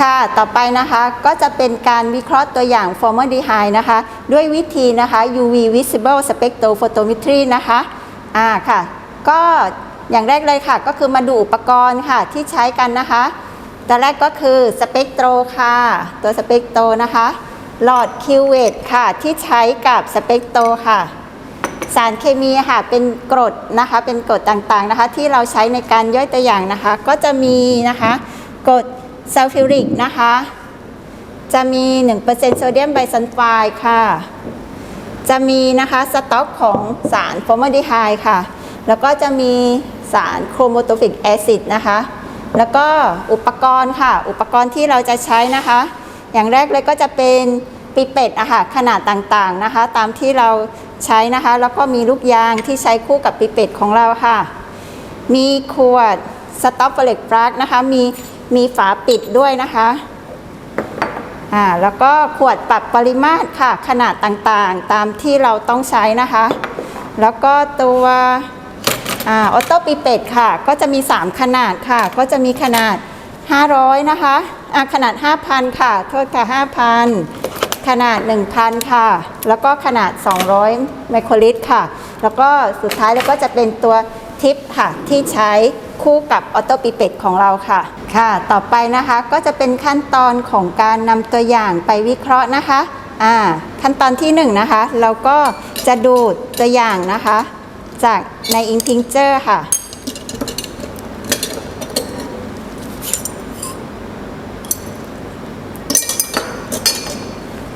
ค่ะ ต่อไปนะคะก็จะเป็นการวิเคราะห์ตัวอย่าง formaldehyde นะคะ ด้วยวิธีนะคะ UV visible spectrophotometry นะคะอ่าค่ะ ก็อย่างแรกเลยค่ะ ก็คือมาดูอุปกรณ์ค่ะที่ใช้กันนะคะตัวแรกก็คือสเปกโตรค่ะ ตัวสเปกโตรนะคะ หลอดคิวเวตค่ะ ที่ใช้กับสเปกโตรค่ะ สารเคมีค่ะ เป็นกรดนะคะ เป็นกรดต่างๆนะคะ ที่เราใช้ในการย่อยตัวอย่างนะคะ ก็จะมีนะคะกรด ซัลฟิวริกนะคะ จะมี 1%โซเดียมไบซัลไฟด์ค่ะ จะมีนะคะสต็อกของสารฟอร์มาลดีไฮด์ค่ะ แล้วก็จะมีสารโครโมโตฟิกแอซิดนะคะ แล้วก็อุปกรณ์ค่ะ อุปกรณ์ที่เราจะใช้นะคะ อย่างแรกเลยก็จะเป็นปิเป็ดอะค่ะขนาดต่างๆนะคะ ตามที่เราใช้นะคะ แล้วก็มีลูกยางที่ใช้คู่กับปิเป็ดของเราค่ะ มีขวดสต็อปเฟล็กฟลักนะคะ มี มีฝาปิดด้วยนะคะอ่าแล้วก็ขวดปรับปริมาตรค่ะ ขนาดต่างๆ ตามที่เราต้องใช้นะคะ แล้วก็ตัวออโต้ปิเป็ดค่ะ ก็จะมี 3 ขนาดค่ะ ก็จะมีขนาด 500 นะคะอ่าขนาด 5,000 ค่ะ โทษค่ะ 5,000 ขนาด 1,000 ค่ะ แล้วก็ขนาด 200 ไมโครลิตรค่ะ แล้วก็สุดท้ายแล้วก็จะเป็นตัวทิปค่ะ ที่ใช้ คู่กับออโตปิเป็ดของเราค่ะ ค่ะ ต่อไปนะคะก็จะเป็นขั้นตอนของการนำตัวอย่างไปวิเคราะห์นะคะอ่าขั้นตอนที่1นงนะคะ เราก็จะดูดตัวอย่างนะคะ จากใน Ink Tincture ค่ะ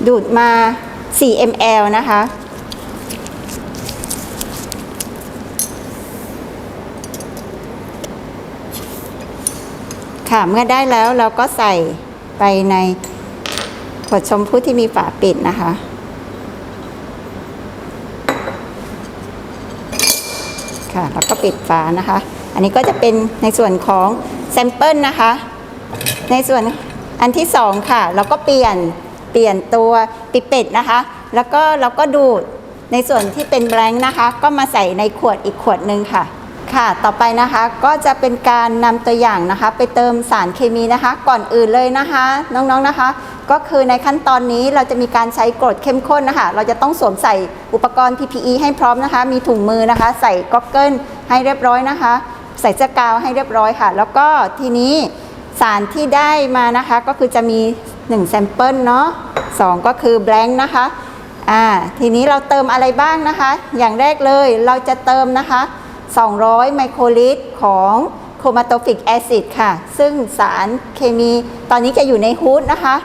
ดูดมา 4 ml นะคะ ค่ะ เมื่อได้แล้วเราก็ใส่ไปในขวดชมพูที่มีฝาปิดนะคะ ค่ะแล้วก็ปิดฝานะคะ อันนี้ก็จะเป็นในส่วนของแซมเปิลนะคะ ในส่วนอันที่สองค่ะ เราก็เปลี่ยนเปลี่ยนตัวปิเป็ดนะคะ แล้วก็เราก็ดูดในส่วนที่เป็นแบงค์นะคะ ก็มาใส่ในขวดอีกขวดหนึ่งค่ะ ค่ะ ต่อไปนะคะก็จะเป็นการนำตัวอย่างนะคะ ไปเติมสารเคมีนะคะ ก่อนอื่นเลยนะคะ น้องๆนะคะ ก็คือในขั้นตอนนี้เราจะมีการใช้กรดเข้มข้นนะคะ เราจะต้องสวมใส่อุปกรณ์ PPE ให้พร้อมนะคะ มีถุงมือนะคะ ใส่ก๊อกเกิลให้เรียบร้อยนะคะ ใส่เสื้อกาวให้เรียบร้อยค่ะ แล้วก็ทีนี้สารที่ได้มานะคะก็คือจะมี1แซมเปิลเนาะสองก็คือแบงค์นะคะอ่าทีนี้เราเติมอะไรบ้างนะคะ อย่างแรกเลยเราจะเติมนะคะ 200 ไมโครลิตรของโครมาโตฟิกแอซิดค่ะ ซึ่งสารเคมีตอนนี้จะอยู่ในฮูดนะคะ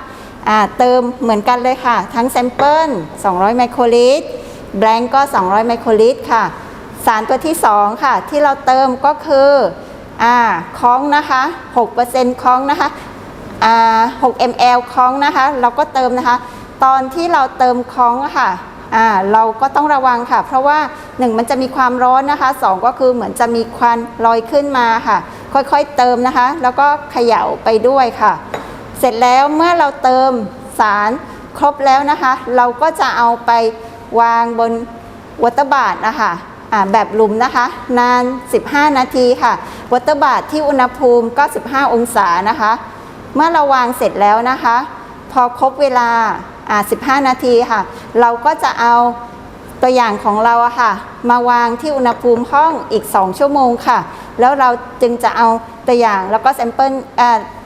เติมเหมือนกันเลยค่ะ ทั้งแซมเปิล200 ไมโครลิตรแบงก์ก็ 200 ไมโครลิตรค่ะ สารตัวที่ 2 ค่ะ ที่เราเติมก็คืออ่าคล้องนะคะ6%คล้องนะคะอ่า6 ml คล้องนะคะ เราก็เติมนะคะ ตอนที่เราเติมคล้องค่ะ เราก็ต้องระวังค่ะ เพราะว่า 1 มันจะมีความร้อนนะคะ 2 ก็คือเหมือนจะมีควันลอยขึ้นมาค่ะ ค่อยๆเติมนะคะ แล้วก็เขย่าไปด้วยค่ะ เสร็จแล้วเมื่อเราเติมสารครบแล้วนะคะ เราก็จะเอาไปวางบนวัตเตอร์บาร์นะคะแบบหลุมนะคะ นาน 15 นาทีค่ะ วัตเตอร์บาร์ที่อุณหภูมิก็15องศานะคะ เมื่อเราวางเสร็จแล้วนะคะ พอครบเวลา 15 นาทีค่ะ เราก็จะเอาตัวอย่างของเราอะค่ะ มาวางที่อุณหภูมิห้องอีก 2 ชั่วโมงค่ะ แล้วเราจึงจะเอาตัวอย่างแล้วก็แซมเปิล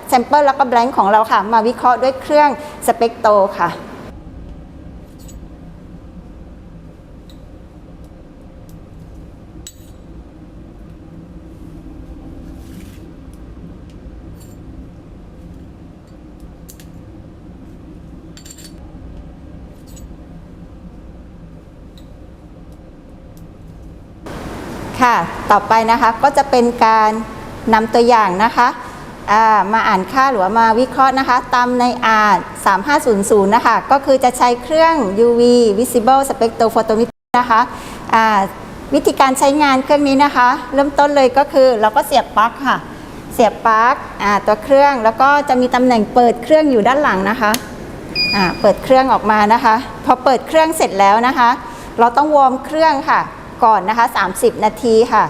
แซมเปิลแล้วก็แบงค์ของเราค่ะ มาวิเคราะห์ด้วยเครื่องสเปกโตค่ะ ค่ะ ต่อไปนะคะก็จะเป็นการนำตัวอย่างนะคะามาอ่านค่าหรือว่ามาวิเคราะห์นะคะ ตามในอาร์3500 นะคะ ก็คือจะใช้เครื่อง UV Visible Spectrophotometer นะคะวิธีการใช้งานเครื่องนี้นะคะ เริ่มต้นเลยก็คือเราก็เสียบปลั๊กค่ะ เสียบปลั๊กตัวเครื่องแล้วก็จะมีตำแหน่งเปิดเครื่องอยู่ด้านหลังนะคะเปิดเครื่องออกมานะคะ พอเปิดเครื่องเสร็จแล้วนะคะ เราต้องวอร์มเครื่องค่ะ ก่อนนะคะ 30 นาทีค่ะ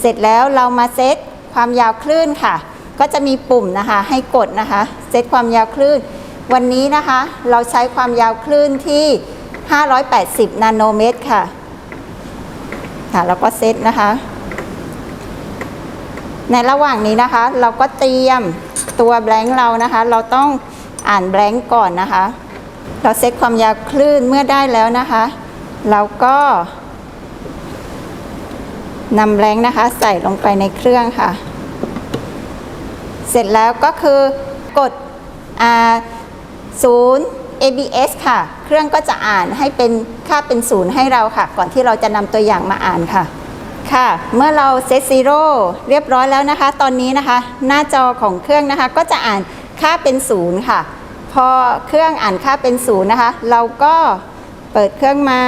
เสร็จแล้วเรามาเซตความยาวคลื่นค่ะ ก็จะมีปุ่มนะคะให้กดนะคะ เซตความยาวคลื่น วันนี้นะคะเราใช้ความยาวคลื่นที่ 580 นาโนเมตรค่ะ ค่ะแล้วก็เซตนะคะ ในระหว่างนี้นะคะ เราก็เตรียมตัวแบงค์เรานะคะ เราต้องอ่านแบงค์ก่อนนะคะ เราเซตความยาวคลื่นเมื่อได้แล้วนะคะ เราก็ นำแบงนะคะ ใส่ลงไปในเครื่องค่ะ เสร็จแล้วก็คือกดอ่าศูนย์ ABS ค่ะ เครื่องก็จะอ่านให้เป็นค่าเป็นศูนย์ให้เราค่ะ ก่อนที่เราจะนำตัวอย่างมาอ่านค่ะ ค่ะ เมื่อเราเซตซีโร่เรียบร้อยแล้วนะคะ ตอนนี้นะคะ หน้าจอของเครื่องนะคะ ก็จะอ่านค่าเป็นศูนย์ค่ะ พอเครื่องอ่านค่าเป็นศูนย์นะคะ เราก็เปิดเครื่องมา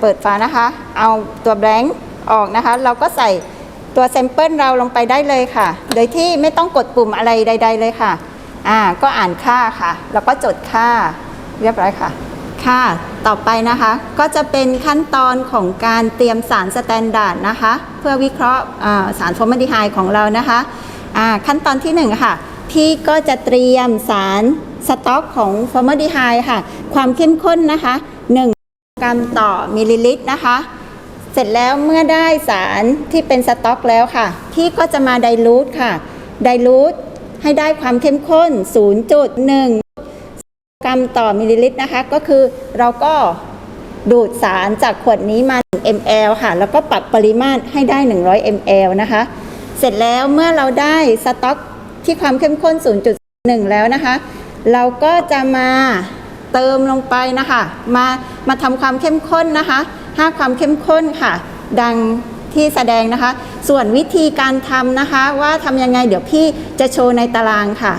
เปิดฝานะคะ เอาตัวแบงค์ ออกนะคะ เราก็ใส่ตัวแซมเปิลเราลงไปได้เลยค่ะ โดยที่ไม่ต้องกดปุ่มอะไรใด ๆ เลยค่ะอ่าก็อ่านค่าค่ะ แล้วก็จดค่าเรียบร้อยค่ะ ค่ะ ต่อไปนะคะ ก็จะเป็นขั้นตอนของการเตรียมสารสแตนดาร์ดนะคะ เพื่อวิเคราะห์สารฟอร์มาลดีไฮด์ของเรานะคะอ่าขั้นตอนที่หนึ่งค่ะ พี่ก็จะเตรียมสารสต๊อกของฟอร์มาลดีไฮด์ค่ะ ความเข้มข้นนะคะ 1 กรัมต่อมิลลิลิตรนะคะ เสร็จแล้วเมื่อได้สารที่เป็นสต๊อกแล้วค่ะ พี่ก็จะมาไดลูทค่ะ ไดลูทให้ได้ความเข้มข้น 0.1 กรัมต่อมิลลิลิตรนะคะ ก็คือเราก็ดูดสารจากขวดนี้มา 1 ml ค่ะ แล้วก็ปรับปริมาตรให้ได้ 100 ml นะคะ เสร็จแล้วเมื่อเราได้สต๊อกที่ความเข้มข้น 0.1 แล้วนะคะ เราก็จะมาเติมลงไปนะคะ มามาทำความเข้มข้นนะคะ ห้าความเข้มข้นค่ะ ดังที่แสดงนะคะ ส่วนวิธีการทำนะคะว่าทำยังไงเดี๋ยวพี่จะโชว์ในตารางค่ะ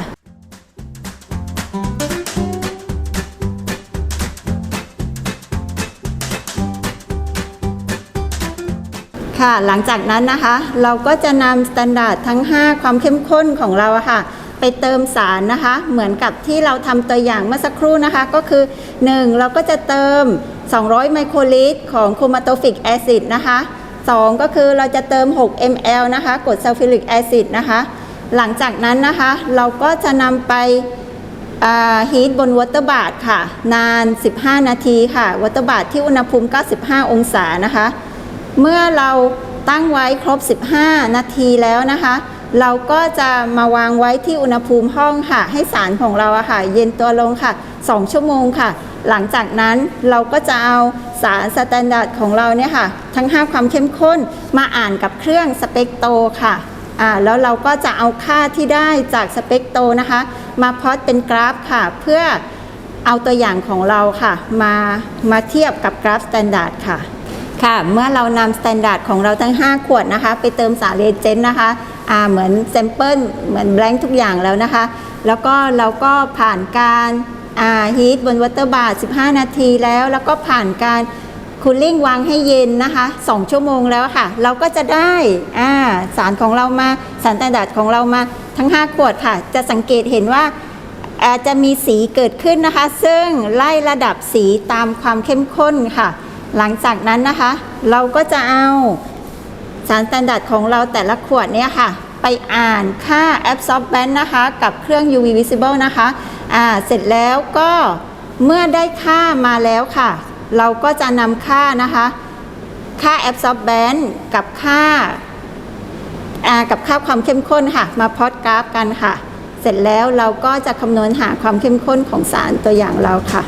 ค่ะหลังจากนั้นนะคะ เราก็จะนำสแตนดาร์ดทั้ง 5 ความเข้มข้นของเราค่ะ ไปเติมสารนะคะ เหมือนกับที่เราทำตัวอย่างเมื่อสักครู่นะคะ ก็คือ 1 เราก็จะเติม 200 ไมโครลิตร ของโคมาโตฟิกแอซิดนะคะ 2 ก็คือเราจะเติม 6 ml นะคะกรดซัลฟิลิกแอซิดนะคะ หลังจากนั้นนะคะ เราก็จะนำไปฮีทบนวอเตอร์บาร์ค่ะ นาน 15 นาทีค่ะวอเตอร์บาร์ที่อุณหภูมิ 95 องศานะคะ เมื่อเราตั้งไว้ครบ 15 นาทีแล้วนะคะ เราก็จะมาวางไว้ที่อุณหภูมิห้องค่ะ ให้สารของเราอะค่ะ เย็นตัวลงค่ะ 2 ชั่วโมงค่ะ หลังจากนั้นเราก็จะเอาสารสแตนดาร์ดของเราเนี่ยค่ะ ทั้ง 5 ความเข้มข้นมาอ่านกับเครื่องสเปกโตค่ะอ่าแล้วเราก็จะเอาค่าที่ได้จากสเปกโตนะคะ มาพอตเป็นกราฟค่ะ เพื่อเอาตัวอย่างของเราค่ะ มามาเทียบกับกราฟสแตนดาร์ดค่ะค่ะ เมื่อเรานำสแตนดาร์ดของเราทั้ง 5 ขวดนะคะ ไปเติมสารเรเจนต์นะคะ เหมือนแซมเปิลเหมือนแบงค์ทุกอย่างแล้วนะคะ แล้วก็เราก็ผ่านการฮีทบนวอเตอร์บาร์15 นาทีแล้ว แล้วก็ผ่านการคูลลิ่งวางให้เย็นนะคะ 2 ชั่วโมงแล้วค่ะ เราก็จะได้สารของเรามาสารแตนดาดของเรามาทั้ง 5 ขวดค่ะ จะสังเกตเห็นว่าอาจะมีสีเกิดขึ้นนะคะ ซึ่งไล่ระดับสีตามความเข้มข้นค่ะ หลังจากนั้นนะคะ เราก็จะเอา สารสแตนดาร์ดของเราแต่ละขวดเนี่ยค่ะ ไปอ่านค่า absorbance นะคะ กับเครื่อง UV visible นะคะอ่าเสร็จแล้วก็เมื่อได้ค่ามาแล้วค่ะ เราก็จะนำค่านะคะ ค่า absorbance กับค่าอ่ากับค่าความเข้มข้นค่ะ มาพอตกราฟกันค่ะ เสร็จแล้วเราก็จะคำนวณหาความเข้มข้นของสารตัวอย่างเราค่ะ